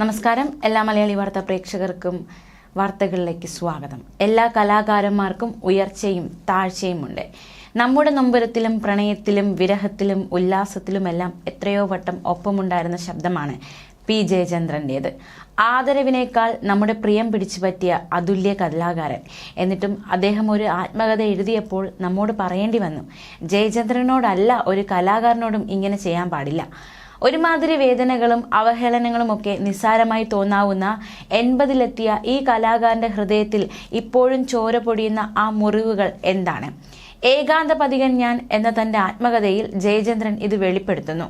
നമസ്കാരം. എല്ലാ മലയാളി വാർത്താ പ്രേക്ഷകർക്കും വാർത്തകളിലേക്ക് സ്വാഗതം. എല്ലാ കലാകാരന്മാർക്കും ഉയർച്ചയും താഴ്ചയുമുണ്ട് നമ്മുടെ നൊമ്പരത്തിലും പ്രണയത്തിലും വിരഹത്തിലും ഉല്ലാസത്തിലുമെല്ലാം എത്രയോ വട്ടം ഒപ്പമുണ്ടായിരുന്ന ശബ്ദമാണ് പി ജയചന്ദ്രന്റേത് ആദരവിനേക്കാൾ നമ്മുടെ പ്രിയം പിടിച്ചു പറ്റിയ അതുല്യ കലാകാരൻ. എന്നിട്ടും അദ്ദേഹം ഒരു ആത്മകഥ എഴുതിയപ്പോൾ നമ്മോട് പറയേണ്ടി വന്നു ജയചന്ദ്രനോടല്ല ഒരു കലാകാരനോടും ഇങ്ങനെ ചെയ്യാൻ പാടില്ല. ഒരുമാതിരി വേദനകളും അവഹേളനങ്ങളും ഒക്കെ നിസ്സാരമായി തോന്നാവുന്ന എൺപതിലെത്തിയ ഈ കലാകാരന്റെ ഹൃദയത്തിൽ ഇപ്പോഴും ചോര പൊടിയുന്ന ആ മുറിവുകൾ എന്താണ്? ഏകാന്ത പതികൻ ഞാൻ എന്ന തന്റെ ആത്മകഥയിൽ ജയചന്ദ്രൻ ഇത് വെളിപ്പെടുത്തുന്നു.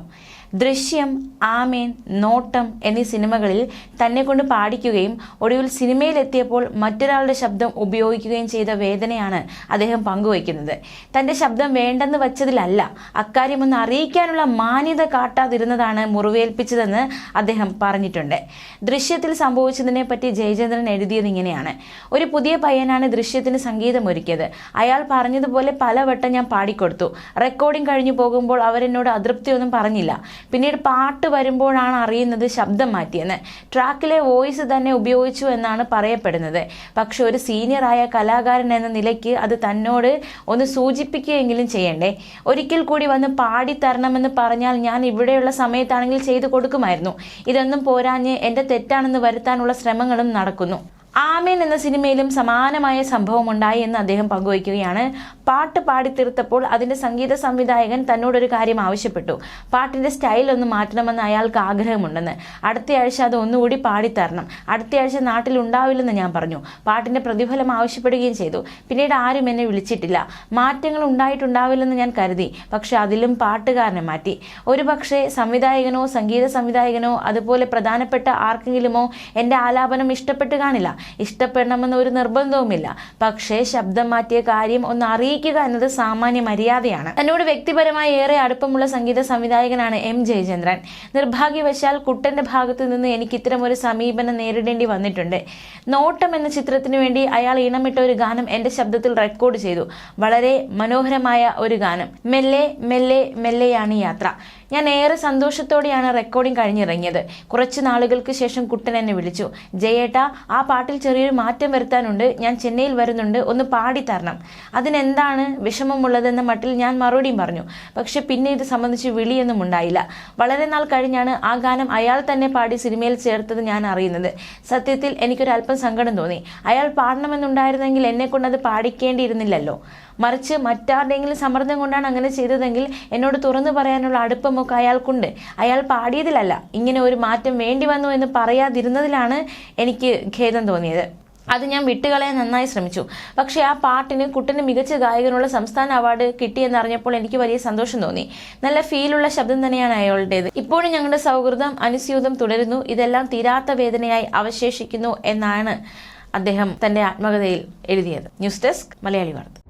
ദൃശ്യം ആമേൻ നോട്ടം എന്നീ സിനിമകളിൽ തന്നെ കൊണ്ട് പാടിക്കുകയും ഒടുവിൽ സിനിമയിലെത്തിയപ്പോൾ മറ്റൊരാളുടെ ശബ്ദം ഉപയോഗിക്കുകയും ചെയ്ത വേദനയാണ് അദ്ദേഹം പങ്കുവയ്ക്കുന്നത്. തന്റെ ശബ്ദം വേണ്ടെന്ന് വച്ചതിലല്ല അക്കാര്യമൊന്ന് അറിയിക്കാനുള്ള മാന്യത കാട്ടാതിരുന്നതാണ് മുറിവേൽപ്പിച്ചതെന്ന് അദ്ദേഹം പറഞ്ഞിട്ടുണ്ട്. ദൃശ്യത്തിൽ സംഭവിച്ചതിനെ പറ്റി ജയചന്ദ്രൻ എഴുതിയത് ഇങ്ങനെയാണ്. ഒരു പുതിയ പയ്യനാണ് ദൃശ്യത്തിന് സംഗീതം ഒരുക്കിയത് അയാൾ പറഞ്ഞതുപോലെ പലവട്ടം ഞാൻ പാടിക്കൊടുത്തു. റെക്കോർഡിംഗ് കഴിഞ്ഞു പോകുമ്പോൾ അവരെന്നോട് അതൃപ്തിയൊന്നും പറഞ്ഞില്ല. പിന്നീട് പാട്ട് വരുമ്പോഴാണ് അറിയുന്നത് ശബ്ദം മാറ്റിയെന്ന്. ട്രാക്കിലെ വോയിസ് തന്നെ ഉപയോഗിച്ചു എന്നാണ് പറയപ്പെടുന്നത്. പക്ഷെ ഒരു സീനിയറായ കലാകാരൻ എന്ന നിലയ്ക്ക് അത് തന്നോട് ഒന്ന് സൂചിപ്പിക്കുകയെങ്കിലും ചെയ്യണ്ടേ? ഒരിക്കൽ കൂടി വന്ന് പാടി തരണമെന്ന് പറഞ്ഞാൽ ഞാൻ ഇവിടെയുള്ള സമയത്താണെങ്കിൽ ചെയ്തു കൊടുക്കുമായിരുന്നു. ഇതൊന്നും പോരാഞ്ഞ് എന്റെ തെറ്റാണെന്ന് വരുത്താനുള്ള ശ്രമങ്ങളും നടക്കുന്നു. ആമേൻ എന്ന സിനിമയിലും സമാനമായ സംഭവം ഉണ്ടായി എന്ന് അദ്ദേഹം പങ്കുവയ്ക്കുകയാണ്. പാട്ട് പാടിത്തീർത്തപ്പോൾ അതിന്റെ സംഗീത സംവിധായകൻ തന്നോടൊരു കാര്യം ആവശ്യപ്പെട്ടു. പാട്ടിന്റെ സ്റ്റൈൽ ഒന്ന് മാറ്റണമെന്ന് അയാൾക്ക് ആഗ്രഹമുണ്ടെന്ന്. അടുത്തയാഴ്ച അത് ഒന്നുകൂടി പാടിത്തരണം അടുത്തയാഴ്ച നാട്ടിൽ ഉണ്ടാവില്ലെന്ന് ഞാൻ പറഞ്ഞു. പാട്ടിന്റെ പ്രതിഫലം ആവശ്യപ്പെടുകയും ചെയ്തു. പിന്നീട് ആരും എന്നെ വിളിച്ചിട്ടില്ല. മാറ്റങ്ങൾ ഉണ്ടായിട്ടുണ്ടാവില്ലെന്ന് ഞാൻ കരുതി. പക്ഷെ അതിലും പാട്ടുകാരനെ മാറ്റി. ഒരു പക്ഷേ സംവിധായകനോ സംഗീത സംവിധായകനോ അതുപോലെ പ്രധാനപ്പെട്ട ആർക്കെങ്കിലുമോ എന്റെ ആലാപനം ഇഷ്ടപ്പെട്ട് കാണില്ല. ഇഷ്ടപ്പെടണമെന്ന് ഒരു നിർബന്ധവുമില്ല. പക്ഷേ ശബ്ദം മാറ്റിയ കാര്യം ഒന്ന് അറിയിക്കുക എന്നത് സാമാന്യ മര്യാദയാണ്. തന്നോട് വ്യക്തിപരമായി ഏറെ അടുപ്പമുള്ള സംഗീത സംവിധായകനാണ് എം ജയചന്ദ്രൻ. നിർഭാഗ്യവശാൽ കുട്ടന്റെ ഭാഗത്തു നിന്ന് എനിക്ക് ഇത്തരം ഒരു സമീപനം നേരിടേണ്ടി വന്നിട്ടുണ്ട്. നോട്ടം എന്ന ചിത്രത്തിന് വേണ്ടി അയാൾ ഇണമിട്ട ഒരു ഗാനം എന്റെ ശബ്ദത്തിൽ റെക്കോർഡ് ചെയ്തു. വളരെ മനോഹരമായ ഒരു ഗാനം. മെല്ലെ മെല്ലെ മെല്ലെയാണ് യാത്ര. ഞാൻ ഏറെ സന്തോഷത്തോടെയാണ് റെക്കോർഡിംഗ് കഴിഞ്ഞിറങ്ങിയത്. കുറച്ച് നാളുകൾക്ക് ശേഷം കുട്ടൻ എന്നെ വിളിച്ചു. ജയേട്ട ആ പാട്ടിൽ ചെറിയൊരു മാറ്റം വരുത്താനുണ്ട്. ഞാൻ ചെന്നൈയിൽ വരുന്നുണ്ട്. ഒന്ന് പാടി തരണം. അതിനെന്താണ് വിഷമമുള്ളതെന്ന മട്ടിൽ ഞാൻ മറുപടിയും പറഞ്ഞു. പക്ഷെ പിന്നെ ഇത് സംബന്ധിച്ച് വിളിയൊന്നും ഉണ്ടായില്ല. വളരെ നാൾ കഴിഞ്ഞാണ് ആ ഗാനം അയാൾ തന്നെ പാടി സിനിമയിൽ ചേർത്തത് ഞാൻ അറിയുന്നത്. സത്യത്തിൽ എനിക്കൊരു അല്പം സങ്കടം തോന്നി. അയാൾ പാടണമെന്നുണ്ടായിരുന്നെങ്കിൽ എന്നെ കൊണ്ട് അത് പാടിക്കേണ്ടിയിരുന്നില്ലല്ലോ. മറിച്ച് മറ്റാരുടെയെങ്കിലും സമ്മർദ്ദം കൊണ്ടാണ് അങ്ങനെ ചെയ്തതെങ്കിൽ എന്നോട് തുറന്നു പറയാനുള്ള അടുപ്പമൊക്കെ അയാൾക്കുണ്ട്. അയാൾ പാടിയതിലല്ല. ഇങ്ങനെ ഒരു മാറ്റം വേണ്ടി വന്നു എന്ന് പറയാതിരുന്നതിലാണ് എനിക്ക് ഖേദം തോന്നിയത്. അത് ഞാൻ വിട്ടുകളയാൻ നന്നായി ശ്രമിച്ചു. പക്ഷേ ആ പാട്ടിന് കുട്ടന് മികച്ച ഗായകനുള്ള സംസ്ഥാന അവാർഡ് കിട്ടിയെന്നറിഞ്ഞപ്പോൾ എനിക്ക് വലിയ സന്തോഷം തോന്നി. നല്ല ഫീലുള്ള ശബ്ദം തന്നെയാണ് അയാളുടേത്. ഇപ്പോഴും ഞങ്ങളുടെ സൗഹൃദം അനുസ്യൂതം തുടരുന്നു. ഇതെല്ലാം തീരാത്ത വേദനയായി അവശേഷിക്കുന്നു എന്നാണ് അദ്ദേഹം തന്റെ ആത്മകഥയിൽ എഴുതിയത്. ന്യൂസ് ഡെസ്ക് മലയാളി വാർത്ത.